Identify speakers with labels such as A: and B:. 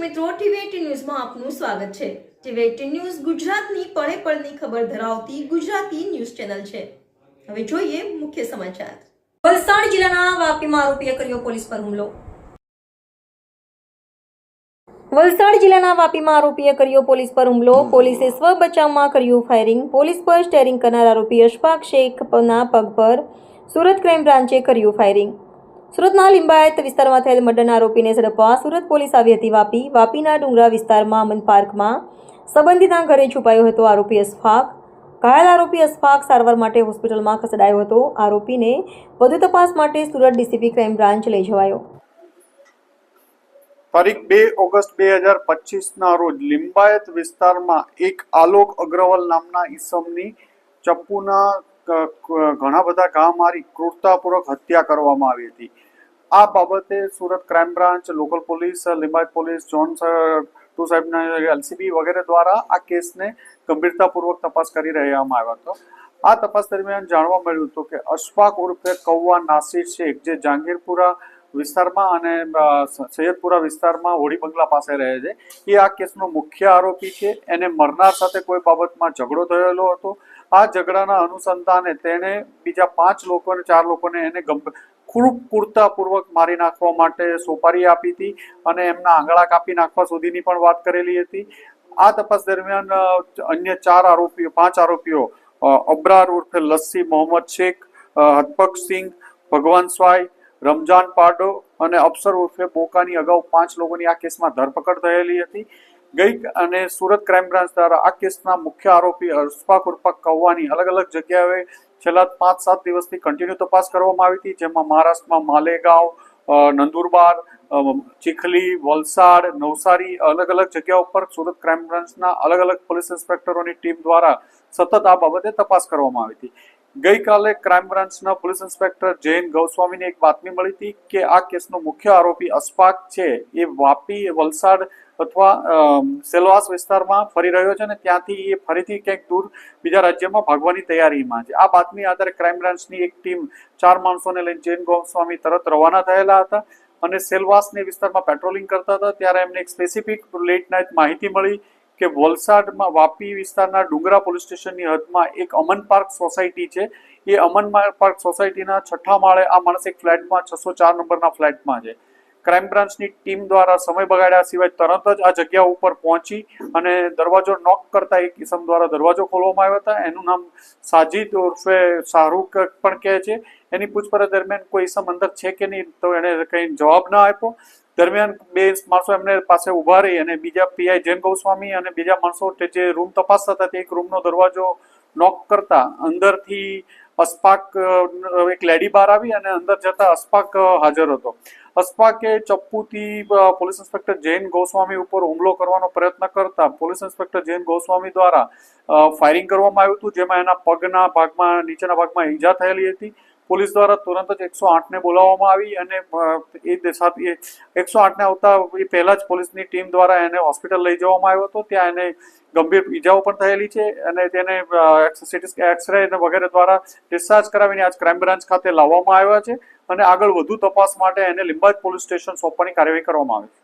A: મિત્રો, ટીવી ન્યૂઝમાં આપનું સ્વાગત છે. ટીવી ન્યૂઝ ગુજરાતની પળે પળની ખબર ધરાવતી ગુજરાતી ન્યૂઝ ચેનલ છે. હવે જોઈએ મુખ્ય સમાચાર. વલસાડ જિલ્લાના વાપીમાં આરોપીએ કર્યો પોલીસ પર હુમલો. વલસાડ જિલ્લાના વાપીમાં આરોપીએ કર્યો પોલીસ પર હુમલો. પોલીસે સ્વ બચાવમાં કર્યું ફાયરિંગ. પોલીસ પર સ્ટેરિંગ કરનાર આરોપી અશફાક શેખના પગ પર સુરત ક્રાઇમ બ્રાન્ચે કર્યું ફાયરિંગ. સુરતના લિંબાયત વિસ્તારમાં થયેલ મર્ડરના આરોપીને ઝડપવા સુરત પોલીસ આવી હતી વાપી. વાપીના ડુંગરા વિસ્તારમાં અમન પાર્કમાં સંબંધિતના ઘરે છુપાયો હતો આરોપી અશફાક. ઘાયલ આરોપી અશફાક સારવાર માટે હોસ્પિટલમાં ખસેડાયો હતો. આરોપીને વધુ તપાસ માટે સુરત ડીસીપી ક્રાઇમ બ્રાન્ચ લઈ જવાયો.
B: તારીખ બે ઓગસ્ટ બે હજાર પચીસના રોજ લિંબાયત વિસ્તારમાં એક આલોક અગ્રવાલ નામના ઈસમની ચપ્પુના ઘણા બધા મારી ક્રૂરતાપૂર્વક હત્યા કરવામાં આવી હતી. આ બાબતે Surat crime branch, local police, Limbayat police zone two સાહેબના એલસીબી વગેરે દ્વારા આ કેસને ગંભીરતાપૂર્વક તપાસ કરી રહેવામાં આવ્યો હતો. આ તપાસ દરમિયાન જાણવા મળ્યું હતું કે અશફાક ઉર્ફે કૌવા નાસિર શેખ, જે જહાંગીરપુરા વિસ્તારમાં અને સૈયદપુરા વિસ્તારમાં હોળી બંગલા પાસે રહે છે, એ આ કેસનો મુખ્ય આરોપી છે. એને મરનાર સાથે કોઈ બાબતમાં ઝઘડો થયેલો હતો. આ ઝઘડાના અનુસંધાને તેણે બીજા પાંચ લોકોને ચાર લોકોને એને ખૂબ પૂરતાપૂર્વક મારી નાખવા માટે સોપારી આપી હતી અને એમના આંગળા કાપી નાખવા સુધીની પણ વાત કરેલી હતી. આ તપાસ દરમિયાન અન્ય ચાર આરોપીઓ પાંચ આરોપીઓ અબ્રાર ઉર્ફે લસ્સી મોહમ્મદ શેખ અ, હરપક સિંઘ ભગવાન સ્વાય રમજાન પાડો અને અફસર ઉર્ફે બોકાની અગાઉ પાંચ લોકોની આ કેસમાં ધરપકડ થયેલી હતી. ગઈ અને સુરત ક્રાઇમ બ્રાન્ચ દ્વારા આ કેસના મુખ્ય આરોપી અશફાક ઉર્ફા કૌવાની અલગ અલગ જગ્યાએ છેલ્લા પાંચ સાત દિવસથી કન્ટિન્યુ તપાસ કરવામાં આવી હતી, જેમાં મહારાષ્ટ્રમાં માલેગાંવ નંદુરબાર ચીખલી, વલસાડ, નવસારી અલગ અલગ જગ્યા ઉપર સુરત ક્રાઇમ બ્રાન્ચના અલગ અલગ પોલીસ ઇન્સ્પેક્ટરોની ટીમ દ્વારા સતત આ બાબતે તપાસ કરવામાં આવી હતી. ગઈકાલે ક્રાઇમ બ્રાન્ચના પોલીસ ઇન્સ્પેક્ટર જૈન ગૌસ્વામીને એક બાતમી મળી હતી કે આ કેસનો મુખ્ય આરોપી અસ્પાક છે, એ વાપી, વલસાડ અથવા સેલવાસ વિસ્તારમાં ફરી રહ્યો છે અને ત્યાંથી એ ફરીથી ક્યાંક દૂર બીજા રાજ્યમાં ભાગવાની તૈયારીમાં છે. આ બાતમી આધારે ક્રાઇમ બ્રાન્ચની એક ટીમ ચાર માણસોને લઈને જૈન ગોસ્વામી તરત રવાના થયેલા હતા અને સેલવાસને વિસ્તારમાં પેટ્રોલિંગ કરતા હતા. ત્યારે એમને એક સ્પેસિફિક લેટ નાઇટ માહિતી મળી કે વલસાડમાં વાપી વિસ્તારના ડુંગરા પોલીસ સ્ટેશનની હદમાં એક અમન પાર્ક સોસાયટી છે. એ અમન પાર્ક સોસાયટીના છઠ્ઠા માળે આ માણસ એક ફ્લેટમાં, છસો ચાર નંબરના ફ્લેટમાં છે. ક્રાઇમ બ્રાન્ચની ટીમ દ્વારા સમય બગાડ્યા સિવાય તરત જ આ જગ્યા ઉપર પહોંચી અને દરવાજો નોક કરતા એક કિસમ દ્વારા દરવાજો ખોલવામાં આવ્યો હતા. એનું નામ સાજિદ ઉર્ફે શાહરૂખ પણ કહે છે. એની પૂછપરછ દરમિયાન કોઈ ઇસમ અંદર છે કે નહીં તો એણે કંઈ જવાબ ના આપ્યો. દરમિયાન બે માણસો એમને પાસે ઊભા રહી અને બીજા પીઆઈ જૈન ગૌસ્વામી અને બીજા માણસો જે રૂમ તપાસતા હતા તે એક રૂમનો દરવાજો નોક કરતા અંદરથી અસ્પાક એક લેડી બહાર આવી અને અંદર જતા અસ્પાક હાજર હતો. અસ્પાકે ચપ્પુથી પોલીસ ઇન્સ્પેક્ટર જૈન ગોસ્વામી ઉપર હુમલો કરવાનો પ્રયત્ન કરતા પોલીસ ઇન્સ્પેક્ટર જૈન ગોસ્વામી દ્વારા ફાયરિંગ કરવામાં આવ્યું હતું, જેમાં એના પગના ભાગમાં, નીચેના ભાગમાં ઈજા થયેલી હતી. પોલીસ દ્વારા તુરંત જ એકસો આઠને બોલાવવામાં આવી અને એ સાથે એકસો આઠને આવતા એ પહેલા જ પોલીસની ટીમ દ્વારા એને હોસ્પિટલ લઈ જવામાં આવ્યો હતો. ત્યાં એને ગંભીર ઈજાઓ પણ થયેલી છે અને તેને સિટી એક્સરે વગેરે દ્વારા ડિસ્ચાર્જ કરાવીને આજ ક્રાઇમ બ્રાન્ચ ખાતે લાવવામાં આવ્યા છે અને આગળ વધુ તપાસ માટે એને લિંબાયત પોલીસ સ્ટેશન સોંપવાની કાર્યવાહી કરવામાં આવી